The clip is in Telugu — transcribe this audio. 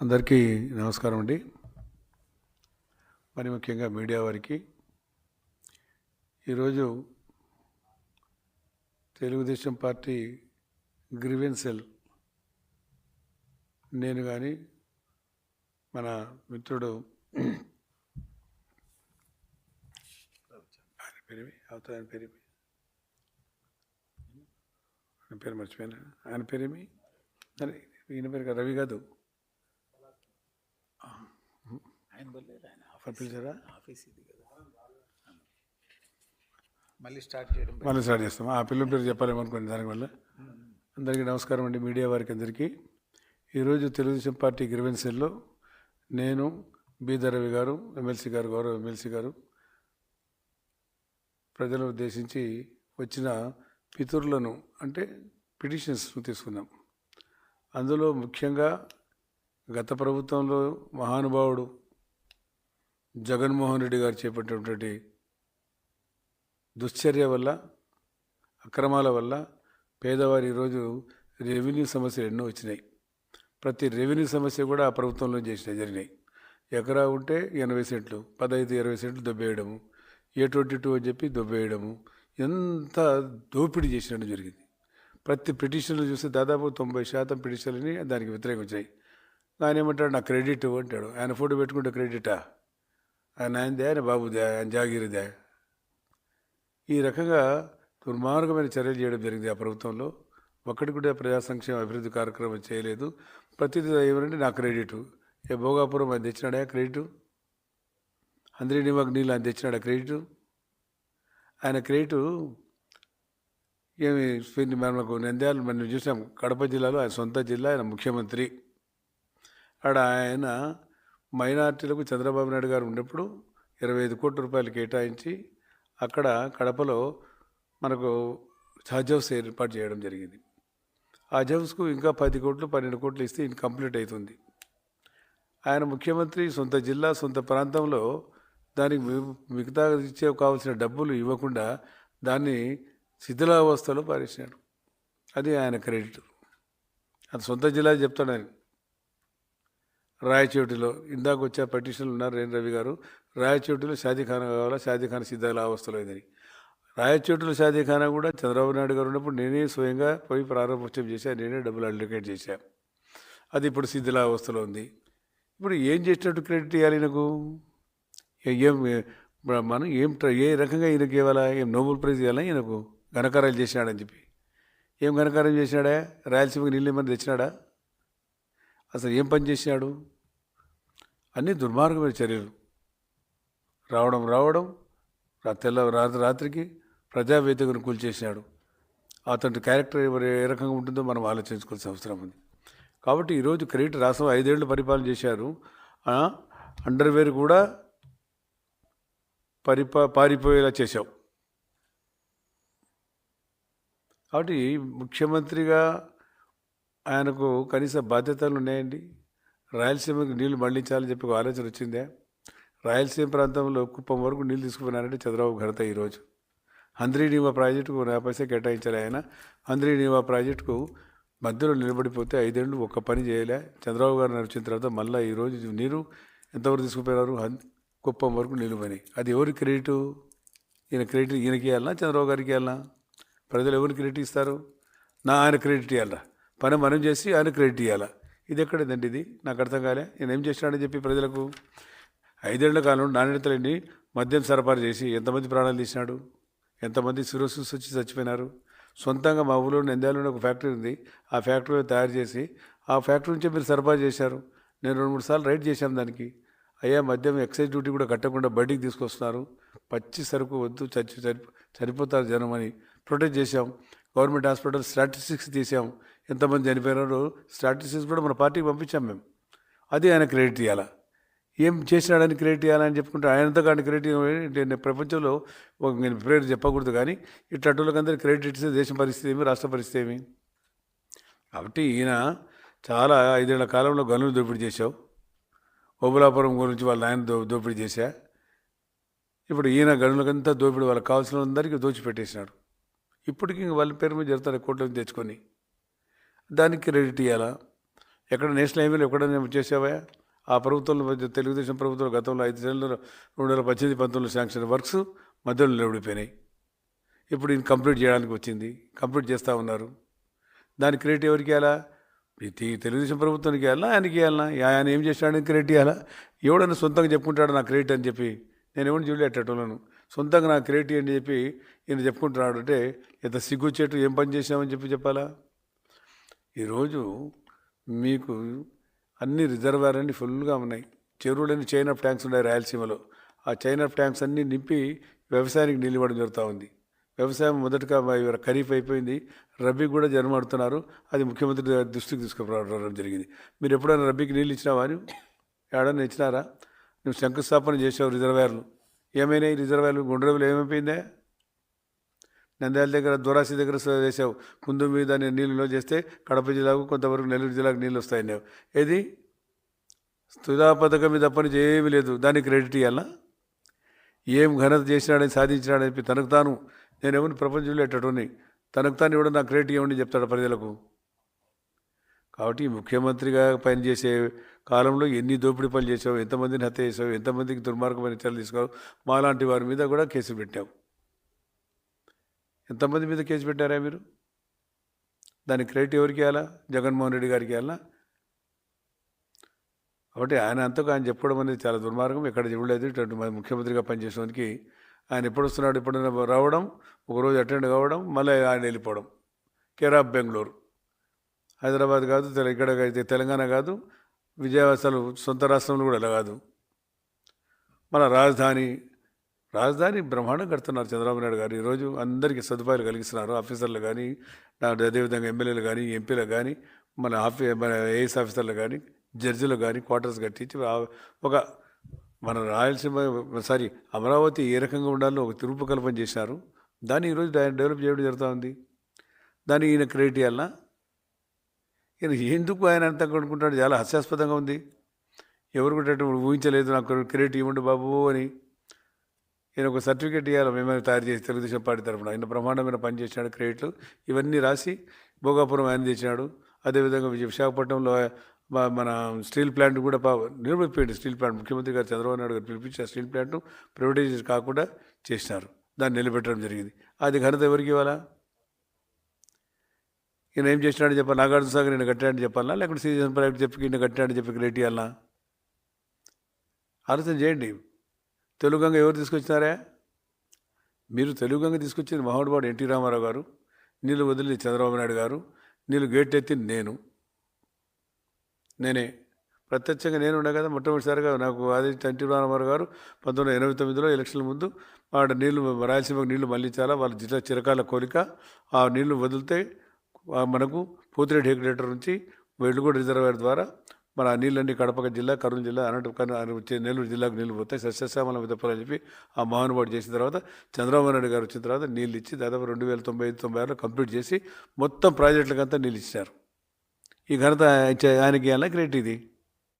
అందరికీ నమస్కారం అండి. మరి ముఖ్యంగా మీడియా వారికి. ఈరోజు తెలుగుదేశం పార్టీ గ్రీవెన్సెల్ నేను కానీ మన మిత్రుడు ఆయన పేరు అవుతుంది ఆయన పేరు ఆయన పేరు మర్చిపోయినా. ఆయన పేరేమి? ఈయన పేరు రవి కాదు. ఆయన ఆయన ఆఫర్ పిలిచారా? ఆఫీస్ ఇది కదా. మళ్ళీ స్టార్ట్ చేయడం మళ్ళీ స్టార్ట్ చేస్తాం. ఆ పిల్లల పేరు చెప్పాలేమనుకోండి దానివల్ల అందరికీ నమస్కారం అండి. మీడియా వారికి అందరికీ. ఈరోజు తెలుగుదేశం పార్టీ గ్రివెన్సెల్లో నేను బీదర్ రవి గారు ఎమ్మెల్సీ గారు గౌరవ ఎమ్మెల్సీ గారు ప్రజలను ఉద్దేశించి వచ్చిన పితరులను అంటే పిటిషన్స్ తీసుకున్నాం అందులో ముఖ్యంగా గత ప్రభుత్వంలో మహానుభావుడు జగన్మోహన్ రెడ్డి గారు చేపట్టినటువంటి దుశ్చర్య వల్ల అక్రమాల వల్ల పేదవారి ఈరోజు రెవెన్యూ సమస్యలు ఎన్నో వచ్చినాయి. ప్రతి రెవెన్యూ సమస్య కూడా ఆ ప్రభుత్వంలో చేసిన జరిగినాయి. ఎకరా ఉంటే ఎనభై సెంట్లు పదహైదు ఇరవై సెంట్లు దొబ్బేయడము ఏ ట్వంటీ టూ అని చెప్పి దొబ్బేయడము ఎంత దోపిడీ చేసినట్టు జరిగింది. ప్రతి పిటిషన్లు చూస్తే దాదాపు తొంభై శాతం పిటిషన్లని దానికి వ్యతిరేకం వచ్చాయి ఆయన ఏమంటాడు? నా క్రెడిట్ అంటాడు. ఆయన ఫోటో పెట్టుకుంటే క్రెడిటా? ఆయన ఆయనదే ఆయన బాబుదే ఆయన జాగీరుదే ఈ రకంగా దుర్మార్గమైన చర్యలు చేయడం జరిగింది ఆ ప్రభుత్వంలో. ఒక్కటి కూడా ప్రజా సంక్షేమ అభివృద్ధి కార్యక్రమం చేయలేదు. ప్రతిదీ ఏమంటే నా క్రెడిట్. ఏ భోగాపురం ఆయన తెచ్చినాడా క్రెడిట్? అందరి నివాక్ నీళ్ళు ఆయన తెచ్చినాడా క్రెడిట్? ఆయన క్రెడిట్ ఏమి మనకు నంద్యాల మనం చూసాం కడప జిల్లాలో ఆయన సొంత జిల్లా ఆయన ముఖ్యమంత్రి. ఆడ ఆయన మైనార్టీలకు చంద్రబాబు నాయుడు గారు ఉన్నప్పుడు ఇరవై ఐదు కోట్ల రూపాయలు కేటాయించి అక్కడ కడపలో మనకు హజ్ హౌస్ ఏర్పాటు చేయడం జరిగింది. హజ్ హౌస్కు ఇంకా పది కోట్లు పన్నెండు కోట్లు ఇస్తే ఇది కంప్లీట్ అవుతుంది. ఆయన ముఖ్యమంత్రి సొంత జిల్లా సొంత ప్రాంతంలో దానికి మిగతా ఇచ్చే కావాల్సిన డబ్బులు ఇవ్వకుండా దాన్ని శిథిలావస్థలో పారేసినాడు. అది ఆయన క్రెడిట్. అది సొంత జిల్లా చెప్తాడు ఆయన. రాయచోటిలో ఇందాక వచ్చే పటిషన్లు ఉన్నారు రేణు రవి గారు. రాయచోటిలో షాదీఖానా కావాలా? షాదీఖానా శిథిలావస్థలో ఇదని రాయచోటిలో షాదీఖానా కూడా చంద్రబాబు నాయుడు గారు ఉన్నప్పుడు నేనే స్వయంగా పోయి ప్రారంభోత్సవం చేశాను నేనే డబ్బులు అడ్వకేట్ చేశాను అది ఇప్పుడు శిథిలావస్థలో ఉంది. ఇప్పుడు ఏం చేసినట్టు క్రెడిట్ ఇవ్వాలి ఈయనకు? ఏం మనం ఏం ఏ రకంగా ఈయనకి ఇవ్వాలా? ఏం నోబెల్ ప్రైజ్ ఇవ్వాలా ఈయనకు? ఘనకార్యాలు చేసినాడని చెప్పి. ఏం ఘనకారం చేసినాడా? రాయలసీమకి నీళ్ళు ఏమైనా తెచ్చినాడా? అసలు ఏం పని చేసినాడు అన్నీ దుర్మార్గమైన చర్యలు. రావడం రావడం తెల్ల రాత్రి రాత్రికి ప్రజావేదికను కూల్చేసినాడు అతని క్యారెక్టర్ ఎవరు ఏ రకంగా ఉంటుందో మనం ఆలోచించుకోవాల్సిన అవసరం ఉంది. కాబట్టి ఈరోజు క్రెడిట్ రాష్ట్రం ఐదేళ్ళు పరిపాలన చేశారు. అండర్వేర్ కూడా పరిపా పారిపోయేలా చేశావు కాబట్టి ముఖ్యమంత్రిగా ఆయనకు కనీస బాధ్యతలు ఉన్నాయండి. రాయలసీమకు నీళ్ళు మళ్ళించాలని చెప్పి ఒక ఆలోచన వచ్చిందే. రాయలసీమ ప్రాంతంలో కుప్పం వరకు నీళ్ళు తీసుకుపోయినారంటే చంద్రబాబు ఘనత ఈరోజు హంద్రీ నీవా ప్రాజెక్టుకు నా పైసా కేటాయించాలి ఆయన. హంద్రీ నీవా ప్రాజెక్టుకు మధ్యలో నిలబడిపోతే ఐదేళ్ళు ఒక్క పని చేయలే. చంద్రబాబు గారు నడిచిన తర్వాత మళ్ళీ ఈరోజు నీరు ఎంతవరకు తీసుకుపోయినారు? కుప్పం వరకు నీళ్ళు పని అది ఎవరి క్రెడిట్? ఈయన క్రెడిట్ ఈయనకి ఇవ్వాలన్నా చంద్రబాబు గారికి ఇవ్వాలన్నా ప్రజలు ఎవరి క్రెడిట్ ఇస్తారు? నా ఆయన క్రెడిట్ ఇవ్వాలా పని మనం చేసి ఆయన క్రెడిట్ ఇవ్వాలా ఇది ఎక్కడదండి ఇది? నాకు అర్థం కాలే. నేను ఏం చేసినాడని చెప్పి ప్రజలకు? ఐదేళ్ళ కాలంలో నాణ్యతలని మద్యం సరఫరా చేసి ఎంతమంది ప్రాణాలు తీసినాడు? ఎంతమంది సిరోసిస్ వచ్చి చచ్చిపోయినారు? సొంతంగా మా ఊళ్ళో నంద్యాలలో ఒక ఫ్యాక్టరీ ఉంది. ఆ ఫ్యాక్టరీలో తయారు చేసి ఆ ఫ్యాక్టరీ నుంచే మీరు సరఫరా చేశారు. నేను రెండు మూడు సార్లు రైడ్ చేశాను దానికి. అయ్యా మద్యం ఎక్సైజ్ డ్యూటీ కూడా కట్టకుండా బయటికి తీసుకొస్తున్నారు. పచ్చి సరుకు వద్దు చచ్చి చనిపోతారు జనం అని ప్రొటెక్ట్ చేశాం. గవర్నమెంట్ హాస్పిటల్ స్టాటిస్టిక్స్ తీసాం ఎంతమంది చనిపోయినారు స్టాటిస్టిక్స్ కూడా మన పార్టీకి పంపించాం మేము. అది ఆయన క్రెడిట్ ఇవ్వాలా ఏం చేసినాడని క్రియేట్ చేయాలని చెప్పుకుంటే ఆయనంతా కానీ క్రియేట్ నేను ప్రపంచంలో ఒక నేను పేరు చెప్పకూడదు కానీ ఇట్లాంటి క్రెడిట్ ఇస్తే దేశం పరిస్థితి ఏమి రాష్ట్ర పరిస్థితి ఏమి? కాబట్టి ఈయన చాలా ఐదేళ్ళ కాలంలో గనులు దోపిడీ చేశావు. ఓబులాపురం గురించి వాళ్ళ ఆయన దో దోపిడీ చేశా. ఇప్పుడు ఈయన గనులకంతా దోపిడీ వాళ్ళకి కావాల్సిన అందరికీ దోచిపెట్టేసినాడు. ఇప్పటికీ ఇంక వాళ్ళ పేరు మీద జరుగుతారు కోట్ల తెచ్చుకొని. దానికి క్రెడిట్ ఇవ్వాలా ఎక్కడ నేషనల్ హైవేలో ఎక్కడైనా చేసావా? ఆ ప్రభుత్వంలో మధ్య తెలుగుదేశం ప్రభుత్వం గతంలో ఐదు నెలలు రెండు వేల పద్దెనిమిది పంతొమ్మిది శాంక్షన్ వర్క్స్ మధ్యలో నిలబడిపోయినాయి. ఇప్పుడు ఇది కంప్లీట్ చేయడానికి వచ్చింది. కంప్లీట్ చేస్తూ ఉన్నారు. దాని క్రెడిట్ ఎవరికి ఇవ్వాలా ప్రతి తెలుగుదేశం ప్రభుత్వానికి ఇవ్వాలా ఆయనకి ఇవ్వాలా ఆయన ఏం చేశాడని క్రెడిట్ ఇవ్వాలా ఎవడన్నా సొంతంగా చెప్పుకుంటాడు నా క్రెడిట్ అని చెప్పి. నేను ఎవరిని చూడలేటట్టులను సొంతంగా నా క్రెడిట్ అని చెప్పి ఈయన చెప్పుకుంటున్నాడు అంటే ఎంత సిగ్గుచ్చేట్టు ఏం పని చేశామని చెప్పి చెప్పాలా? ఈరోజు మీకు అన్ని రిజర్వాయర్ అన్ని ఫుల్గా ఉన్నాయి. చెరువులన్నీ చైన్ ఆఫ్ ట్యాంక్స్ ఉన్నాయి రాయలసీమలో. ఆ చైన్ ఆఫ్ ట్యాంక్స్ అన్నీ నింపి వ్యవసాయానికి నీళ్ళు ఇవ్వడం జరుగుతూ ఉంది. వ్యవసాయం మొదటగా ఖరీఫ్ అయిపోయింది. రబీ కూడా జన్మాడుతున్నారు. అది ముఖ్యమంత్రి దృష్టికి తీసుకురావడం జరిగింది. మీరు ఎప్పుడైనా రబీకి నీళ్ళు ఇచ్చినావా అని? ఏడన్నా ఇచ్చినారా? నువ్వు శంకుస్థాపన చేసావు రిజర్వాయర్లు ఏమైనాయి రిజర్వాయర్లు? గుండ్రవులు ఏమైపోయిందా? నంద్యాల దగ్గర దొరాసి దగ్గర స- చేసావు కుందు మీద నేను నీళ్ళు నిల్వ చేస్తే కడప జిల్లాకు కొంతవరకు నెల్లూరు జిల్లాకు నీళ్ళు వస్తాయన్నావు. ఏది? స్థుదా పథకం మీద తప్పని ఏమీ లేదు. దానికి క్రెడిట్ ఇవ్వాలా ఏం ఘనత చేసినాడని సాధించినాడని చెప్పి తనకు తాను నేను ఎవరిని ప్రపంచంలో ఎట్టడుని తనకు తాను ఇవ్వడం నా క్రెడిట్ ఇవ్వండి చెప్తాడు ప్రజలకు? కాబట్టి ముఖ్యమంత్రిగా పనిచేసే కాలంలో ఎన్ని దోపిడీ పనులు చేసావు? ఎంతమందిని హత్య చేసావు? ఎంతమందికి దుర్మార్గమైన చర్యలు తీసుకోవు మాలాంటి వారి మీద కూడా కేసు పెట్టావు. ఎంతమంది మీద కేసు పెట్టారా మీరు? దాని క్రెడిట్ ఎవరికి ఇవ్వాలా? జగన్మోహన్ రెడ్డి గారికి ఇవ్వాలా? కాబట్టి ఆయన అంతకు ఆయన చెప్పుకోవడం అనేది చాలా దుర్మార్గం. ఎక్కడ చూడలేదు ఇటువంటి ముఖ్యమంత్రిగా పనిచేసేవానికి ఆయన ఎప్పుడు వస్తున్నాడు ఎప్పుడైనా రావడం ఒకరోజు అటెండ్ కావడం మళ్ళీ ఆయన వెళ్ళిపోవడం. Care of Bengaluru. హైదరాబాద్ కాదు ఇక్కడ అయితే తెలంగాణ కాదు విజయవాడ అసలు సొంత రాష్ట్రంలో కూడా అలా కాదు. మన రాజధాని రాజధాని బ్రహ్మాండం కడుతున్నారు చంద్రబాబు నాయుడు గారు. ఈరోజు అందరికీ సదుపాయాలు కలిగిస్తున్నారు. ఆఫీసర్లు కానీ అదేవిధంగా ఎమ్మెల్యేలు కానీ ఎంపీలు కానీ మన ఆఫీ మన ఏఎస్ ఆఫీసర్లు కానీ జడ్జిలు కానీ క్వార్టర్స్ కట్టించి ఒక మన రాయలసీమ సారీ అమరావతి ఏ రకంగా ఉండాలో ఒక రూపకల్పన చేశారు. దాన్ని ఈరోజు డెవలప్ చేయడం జరుగుతూ ఉంది. దాన్ని ఈయన క్రియేట్ చేయాలన్నా ఈయన ఎందుకు ఆయన అంత అనుకుంటాడు చాలా హాస్యాస్పదంగా ఉంది. ఎవరు కూడా ఊహించలేదు నాకు క్రెడిట్ ఇవ్వండి బాబు అని ఈయన ఒక సర్టిఫికేట్ ఇవ్వాలి మేమే తయారు చేసి తెలుగుదేశం పార్టీ తరఫున ఆయన బ్రహ్మాండమైన పని చేసినాడు క్రెడిట్లు ఇవన్నీ రాసి భోగాపురం ఆయన తెచ్చినాడు. అదేవిధంగా విశాఖపట్నంలో మన స్టీల్ ప్లాంట్ కూడా నిర్మిపోయింది స్టీల్ ప్లాంట్ ముఖ్యమంత్రి గారు చంద్రబాబు నాయుడు గారు పిలిపించిన స్టీల్ ప్లాంట్ ప్రైవేటైజ్ కాకుండా చేసినారు. దాన్ని నిలబెట్టడం జరిగింది. అది ఘనత ఎవరికి ఇవ్వాలా? ఈయన ఏం చేసినాడని చెప్పాలి? నాగార్జున సాగర్ నేను కట్టాడని చెప్పాలా? లేకుంటే సీజన్ ప్రాజెక్ట్ చెప్పి ఈయన కట్టాడని చెప్పి రేట్ ఇవ్వాలా ఆలోచన చేయండి. తెలుగంగా ఎవరు తీసుకొచ్చినారా? మీరు తెలుగు తీసుకొచ్చిన తీసుకొచ్చింది మహానుభావుడు ఎన్టీ రామారావు గారు నీళ్ళు వదిలి చంద్రబాబు నాయుడు గారు నీళ్ళు గేట్ ఎత్తి నేను. నేనే. ప్రత్యక్షంగా నేను ఉన్నా కదా మొట్టమొదటిసారిగా నాకు ఆది ఎన్టీ రామారావు గారు పంతొమ్మిది వందల ఎనభై తొమ్మిదిలో ఎలక్షన్ల ముందు ఆడ నీళ్ళు రాయలసీమకు నీళ్ళు మళ్ళించాలా వాళ్ళ జిల్లా చిరకాల కోరిక ఆ నీళ్ళు వదిలితే మనకు పోతిరెడ్డి హెగ్యులేటర్ నుంచి వెలుగూడ రిజర్వాయర్ ద్వారా మన ఆ నీళ్ళన్నీ కడప జిల్లా కర్నూలు జిల్లా అనంతపురం నెల్లూరు జిల్లాకు నీళ్ళు పోతాయి. సస్యశ్యామలం విధపాలని చెప్పి ఆ మహానుభావుడు చేసిన తర్వాత చంద్రబాబు నాయుడు గారు వచ్చిన తర్వాత నీళ్ళు ఇచ్చి దాదాపు రెండు వేల తొంభై ఐదు తొంభై ఆరులో కంప్లీట్ చేసి మొత్తం ప్రాజెక్టులకంతా నీళ్ళు ఇచ్చారు. ఈ ఘనత ఆయన- ఆయనకి ఎలా క్రెడిట్ ఇది?